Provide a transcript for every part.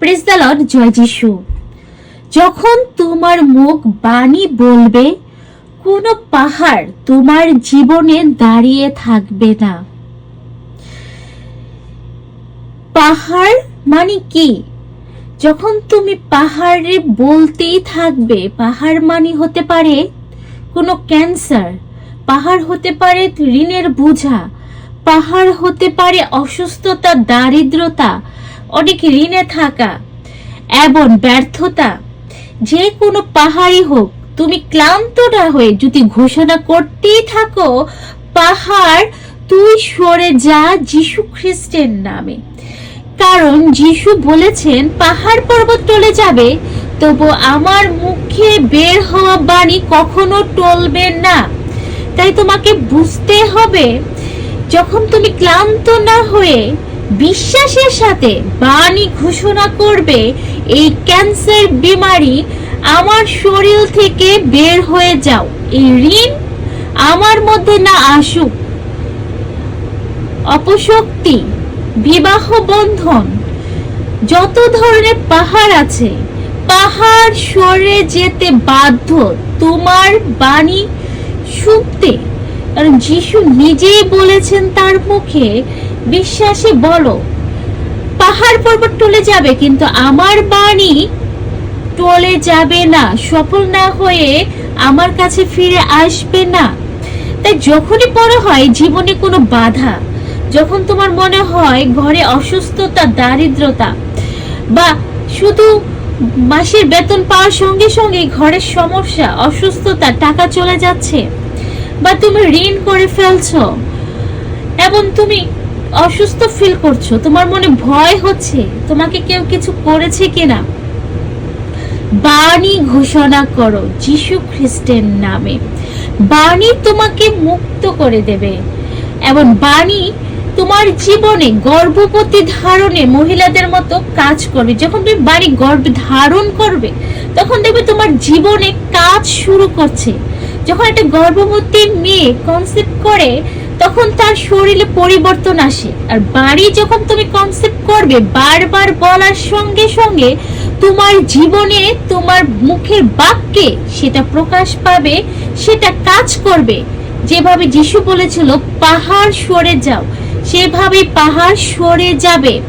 Press the Lord জয় যিশু। যখন তোমার মুখ বাণী বলবে, কোনো পাহাড় তোমার জীবনে দাঁড়িয়ে থাকবে না। পাহাড় মানে কি? যখন তুমি পাহাড়ে বলতেই থাকবে, পাহাড় মানে হতে পারে কোনো ক্যান্সার, পাহাড় হতে পারে ঋণের বোঝা, পাহাড় হতে পারে অসুস্থতা, দারিদ্রতা অনেক ঋণে থাকা। এবং ব্যর্থতা, যে কোনো পাহাড়ই হোক, তুমি ক্লান্ত না হয়ে যদি ঘোষণা করতেই থাকো, পাহাড় তুই সরে যা যিশু খ্রিস্টের নামে। কারণ যিশু বলেছেন, পাহাড় পর্বত টলে যাবে, তবু আমার মুখে বের হওয়া বাণী কখনো টলবে না। তাই তোমাকে বুঝতে হবে, যখন তুমি ক্লান্ত না হয়ে বিশ্বাসের সাথে বাণী ঘোষণা করবে এই ক্যান্সার বিমারি। আমার শরীর থেকে বের হয়ে যাও। এই ঋণ আমার মধ্যে না আসুক। অপশক্তি, বিবাহ বন্ধন, যত ধরনের পাহাড় আছে, পাহাড় সরে যেতে বাধ্য। তোমার বাণী শুনতে। কারণ যিশু নিজেই বলেছেন তার মুখে, বিশ্বাসে বলো, পাহাড় পর্বত টলে যাবে, কিন্তু আমার বাণী টলে যাবে না। সফল না হয়ে আমার কাছে ফিরে আসবে না। তাই যখনই বড় হয়, জীবনে কোনো বাধা, যখন তোমার মনে হয় ঘরে অসুস্থতা, দারিদ্রতা, বা শুধু মাসের বেতন পাওয়ার সঙ্গে সঙ্গে ঘরের সমস্যা, অসুস্থতা, টাকা চলে যাচ্ছে বা তুমি ঋণ করে ফেলছো, এবং তুমি অসুস্থ ফিল করছ, তোমার মনে ভয় হচ্ছে, তোমাকে কেউ কিছু করেছে কিনা? বাণী ঘোষণা করো যিশু খ্রিস্টের নামে। বাণী তোমাকে মুক্ত করে দেবে, এবং বাণী তোমার জীবনে গর্ভবতী ধারণে মহিলাদের মতো কাজ করবে। যখন তুমি বাড়ি গর্ভ ধারণ করবে, তখন দেখবে তোমার জীবনে কাজ শুরু করছে। যখন একটা গর্ভবতী মেয়ে কনসেপ্ট করে, তখন তার শরীরে পরিবর্তন আসে। আর বাড়ি যখন তুমি কনসেপ্ট করবে, বারবার বলার সঙ্গে সঙ্গে তোমার জীবনে তোমার মুখের বাক্যে সেটা প্রকাশ পাবে, সেটা কাজ করবে। যেভাবে যিশু বলেছিল, পাহাড় সরে যাও। সেভাবে পাহাড় সরে যাবে।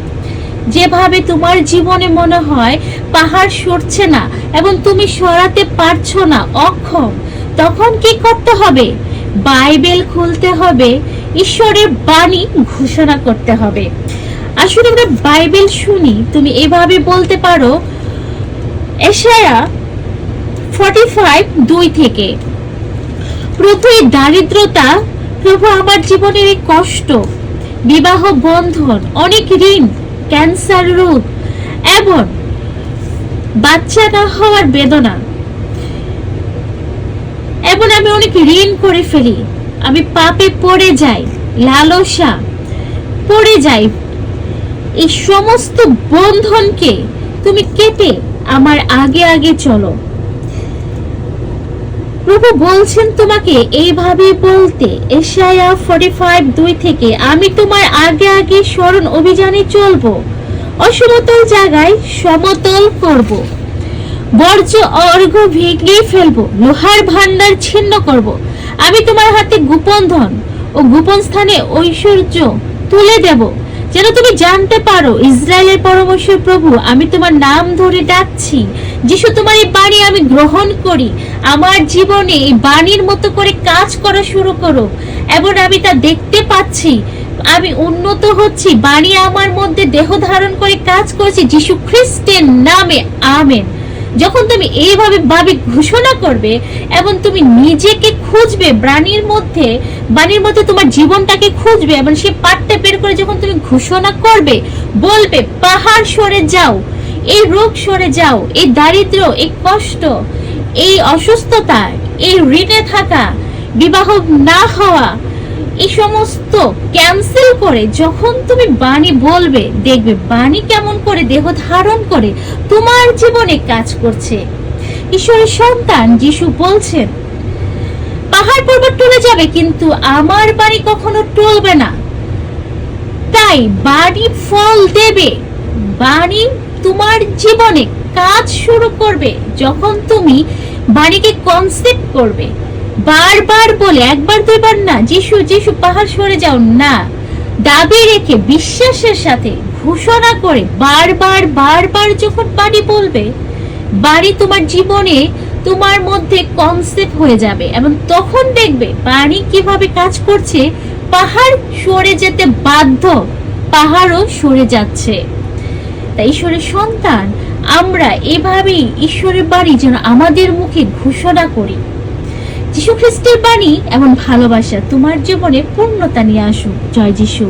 যেভাবে তোমার জীবনে মনে হয়, পাহাড় সরছে না এবং তুমি সরাতে পারছ না, অক্ষম। তখন কি করতে হবে? বাইবেল খুলতে হবে, ঈশ্বরের বাণী ঘোষণা করতে হবে। আসলে আমরা বাইবেল শুনি। তুমি এভাবে বলতে পারো, এশায়া ফর্টি ফাইভ দুই থেকে এই দারিদ্রতা প্রভু আমার জীবনের এই কষ্ট, বিবাহ বন্ধন, অনেক ঋণ, ক্যান্সার রোগ এবং বাচ্চা না হওয়ার বেদনা এবং আমি অনেক ঋণ করে ফেলি। আমি পাপে পড়ে যাই, লালসা পড়ে যাই। এই সমস্ত বন্ধনকে তুমি কেটে আমার আগে আগে চলো। প্রভু বলছেন তোমাকে এইভাবে বলতে। এশায়া ফর্টি ফাইভ দুই থেকে, আমি তোমার আগে আগে স্মরণ অভিযানে চলবো। অসমতল জায়গায় সমতল করব। বর্জ্য অর্ঘ ভেঙে ফেলব, লোহার ভান্ডার ছিন্ন করব। আমি তোমার হাতে গোপন ধন ও গোপন স্থানে ঐশ্বর্য তুলে দেব। যেন তুমি জানতে পারো, ইসরায়েলের পরমেশ্বর প্রভু, আমি তোমার নাম ধরে ডাকছি। যিশু, তোমার এই বাণী আমি গ্রহণ করি। আমার জীবনে এই বাণীর মতো করে কাজ করা শুরু করো। এবং আমি তা দেখতে পাচ্ছি। আমি উন্নত হচ্ছি। বাণী আমার মধ্যে দেহ ধারণ করে কাজ করছি। যিশু খ্রিস্টের নামে, আমেন। যখন তুমি এইভাবে ভাবে ঘোষণা করবে এবং তুমি নিজেকে খুঁজবে, বাণীর মধ্যে বাণীর মধ্যে তোমার জীবনটাকে খুঁজবে এবং সে পাঠটা বের করে যখন তুমি ঘোষণা করবে, বলবে, পাহাড় সরে যাও, এই রোগ সরে যাও, এই দারিদ্র, এই কষ্ট, এই অসুস্থতা, এই ঋণে থাকা, বিবাহ না হওয়া এই সমস্ত ক্যান্সেল করে যখন তুমি বাণী বলবে, দেখবে বাণী কেমন করে দেহ ধারণ করে, তোমার জীবনে কাজ করছে। ঈশ্বরের সন্তান যিশু বলছেন, পাহাড় পর্বত টলে যাবে, কিন্তু আমার বাণী কখনো টলবে না। তাই বাণী ফল দেবে। বাণী তোমার জীবনে কাজ শুরু করবে যখন তুমি বাণীকে কনসেপ্ট করবে। বারবার বলে, একবার, দুইবার না, যিশু যিশু, পাহাড় সরে যাও না। দাবি রেখে বিশ্বাসের সাথে ঘোষণা করে বারবার বারবার যখন বাণী বলবে বাড়ি তোমার জীবনে তোমার মধ্যে কনসেপ্ট হয়ে যাবে এবং তখন দেখবে বাড়ি কীভাবে কাজ করছে, পাহাড় সরে যেতে বাধ্য, পাহাড়ও সরে যাচ্ছে। তাই ঈশ্বরের সন্তান, আমরা এভাবেই ঈশ্বরের বাড়ি যেন আমাদের মুখে ঘোষণা করি। যীশু খ্রিস্টের বাণী এমন ভালোবাসা তোমার জীবনে পূর্ণতা নিয়ে আসুক। জয় যিশু।